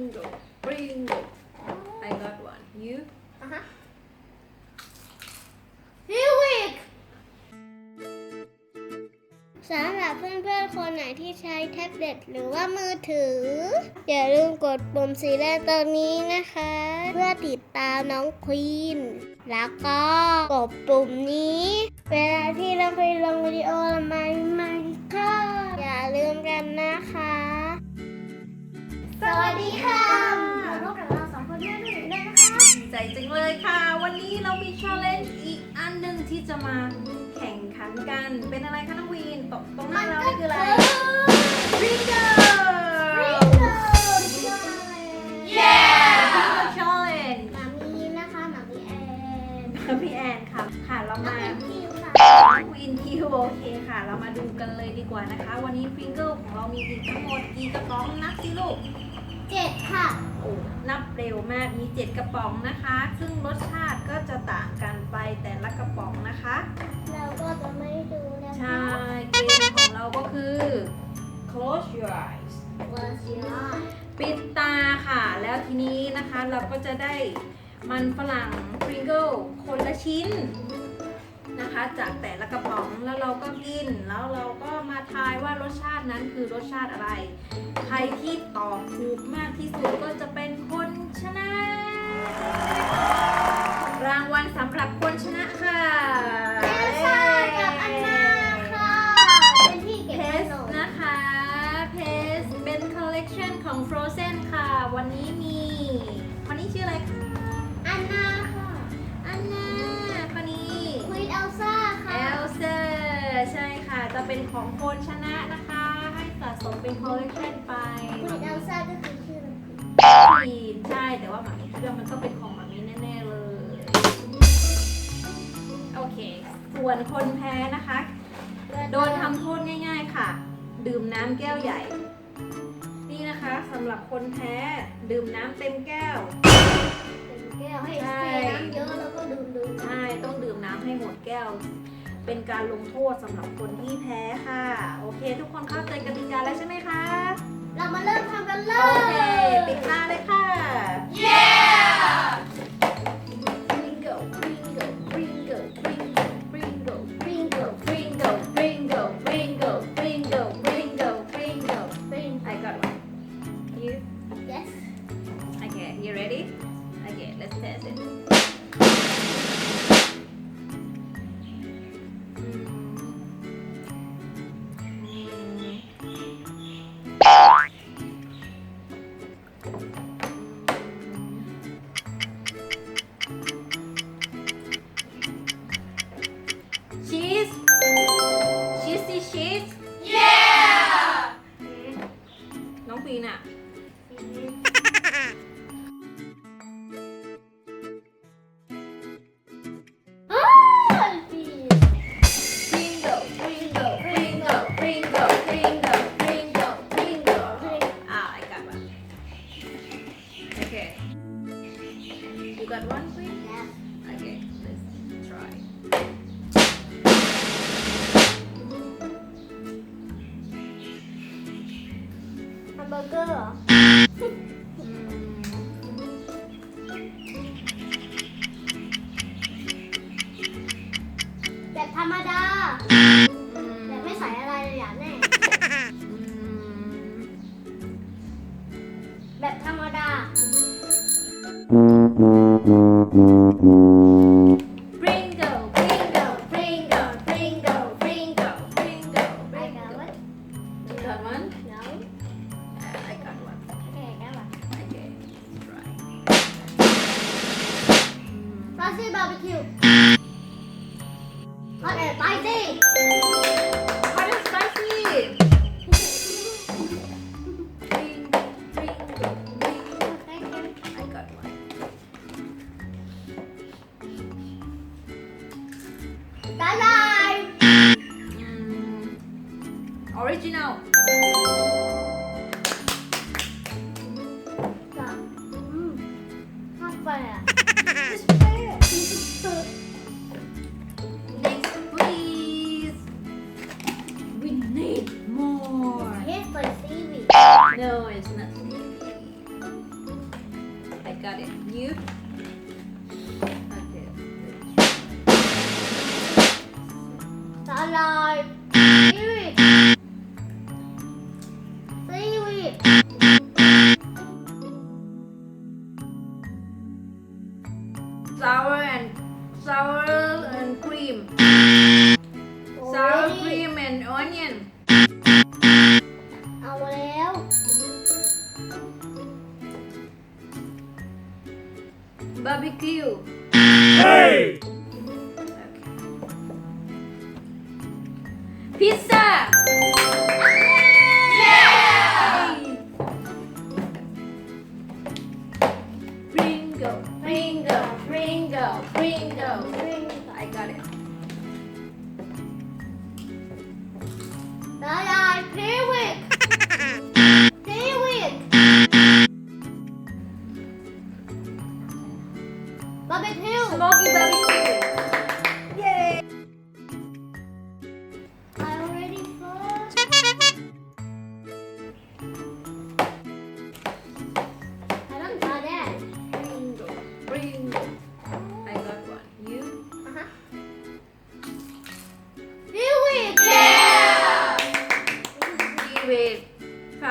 Pringle Pringle I got one you อะฮะฮิวิกสำหรับเพื่อนๆ คนไหนที่ใช้แท็บเล็ตหรือว่ามือถือ อย่าลืมกดปุ่มสีแดงตรงนี้นะคะ เพื่อติดตามน้องควีน แล้วก็กดปุ่มนี้ เวลาที่เราไปลงวิดีโอใหม่ๆก็อย่าลืมกันนะคะ สวัสดีค่ะพบกับ เราสองคนด้วยด้วยนะคะ ดีใจจังเลยค่ะ วันนี้เรามี challenge อีกอันหนึ่งที่จะมาแข่งขันกัน เป็นอะไรคะน้องวีนตรงตรงหน้าเรานี่คืออะไร Pringle challenge มามีนะคะมามีแอนพี่แอนค่ะ ค่ะเราน้องมาเป็นคิวค่ะควีนคิวโอเคค่ะ เรามาดูกันเลยดีกว่านะคะ วันนี้ Pringle ของเรามีอีกทั้งหมดกี่กระป๋องนับสิลูก เจ็ดค่ะ โอ้นับเร็วมากมี 7 กระป๋องนะคะ ซึ่งรสชาติก็จะต่างกันไปแต่ละกระป๋องนะคะ เราก็จะไม่ดูนะคะใช่เกมของเราก็คือ close your eyes ว่าสิปิดตาค่ะ แล้วทีนี้นะคะเราก็จะได้มันฝรั่ง Pringle คนละชิ้น นะคะ จากแต่ละกระป๋องแล้วเราก็กิน แล้วเราก็มาทายว่ารสชาตินั้นคือรสชาติอะไร ใครที่ตอบถูกมากที่สุดก็จะเป็นคนชนะ รางวัลสำหรับคนชนะค่ะเอลซ่ากับอันนาค่ะ เป็นที่เก็บเพขสนมนะคะ เพสเป็นคอลเลกชันของ Frozen ค่ะ วันนี้มีคนนี้ชื่ออะไรคะ อันนาค่ะ จะเป็นของคนชนะนะคะ ให้สะสมเป็นคอลเลกชันไปควีนเอลซ่าก็คือชื่อมันมีใช่แต่ว่าหมามีเครื่องมันต้องเป็นของหมามีแน่ๆเลย โอเค ส่วนคนแพ้นะคะ โดนทำโทษง่าย ๆค่ะ ดื่มน้ำแก้วใหญ่ นี่นะคะสำหรับคนแพ้ดื่มน้ำเต็มแก้วเป็นแก้วให้ใช่เทน้ำเยอะแล้วก็ดื่มดื่มใช่ต้องดื่มน้ำให้หมดแก้ว เป็นการลงโทษสำหรับคนที่แพ้ค่ะ โอเค ทุกคนเข้าใจกติกาแล้วใช่ไหมคะ เรามาเริ่มทำกันเลโอยเคปิดตาเลยค่ะ Pringle Pringle Pringle Pringle Pringle Pringle Pringle Pringle Pringle Pringle Pringle Pringle I got one you yes Okay, you ready? Okay, let's test it. Got one, please? Okay, let's try. แฮมเบอร์เกอร์เหรอ แบบธรรมดา แบบไม่ใส่อะไรเลยอย่างแน่แบบธรรมดา Pringle, Pringle, Pringle, Pringle, I got Pringle. one. You got one? No. I got one. Okay, I got one. Okay, let's try. Spicy barbecue. Hot and spicy. Bye bye. Mm, original. สลายซีวิตซีวิต sour and sour and cream โอ้ย sour cream and onion พิซซ่า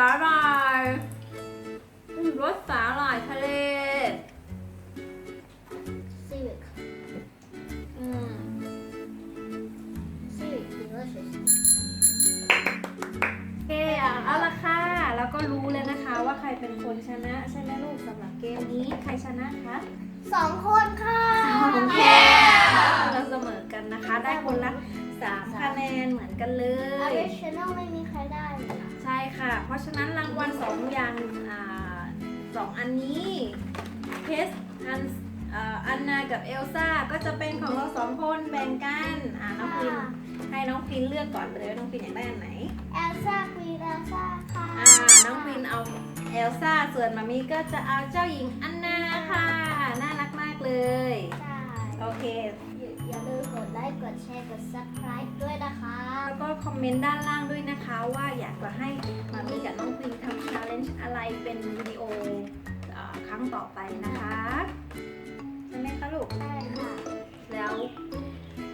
าหร่ายรสสาหร่ายทะเล Seaweed. อืม Seaweed. Delicious. โอเคอะเอาละค่ะ แล้วก็รู้แล้วนะคะว่าใครเป็นคนชนะ ใช่ไหมลูกสำหรับเกมนี้ใครชนะคะสองคนค่ะเราเสมอกันนะคะ ได้คนละสามคะแนนเหมือนกันเลอยอริจินอลไม่มีใครได้เลยค่ะใช่ ค่ะ เพราะฉะนั้นรางวัลสองอย่างอ่าสองอันนี้เพสอันอ่าอันนากับเอลซ่าก็จะเป็นของเราสองคนแบ่งกันอ่าน้องพินให้น้องพินเลือกก่อนไปเลยว่าน้องพินอยากได้อันไหนเอลซ่าควีนเอลซ่าค่ะอ่าน้องพินเอาเอลซ่าส่วนมามีก็จะเอาเจ้าหญิงอันนาค่ะน่ารักมากเลยใช่โอเคอย่าอย่าลืมกดไลค์กดแชร์กด subscribe ด้วยนะคะ แล้วก็คอมเมนต์ด้านล่างด้วย นะคะว่าอยากจะให้มามีกับน้องพินทำ challenge อะไรเป็นวิดีโอครั้งต่อไปนะคะใช่ไหมคะลูกใช่ค่ะแล้ว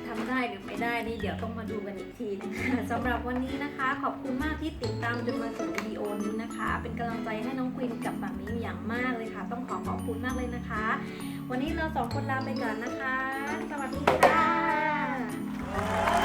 ทำได้หรือไม่ได้นี่เดี๋ยวต้องมาดูกันอีกทีนะคะสำหรับวันนี้นะคะ ขอบคุณมากที่ติดตามจนมาถึงวิดีโอนี้นะคะ เป็นกำลังใจให้น้องควินกับปามีอย่างมากเลยค่ะ ต้องขอขอบคุณมากเลยนะคะ วันนี้เราสองคนลาไปก่อนนะคะ สวัสดีค่ะ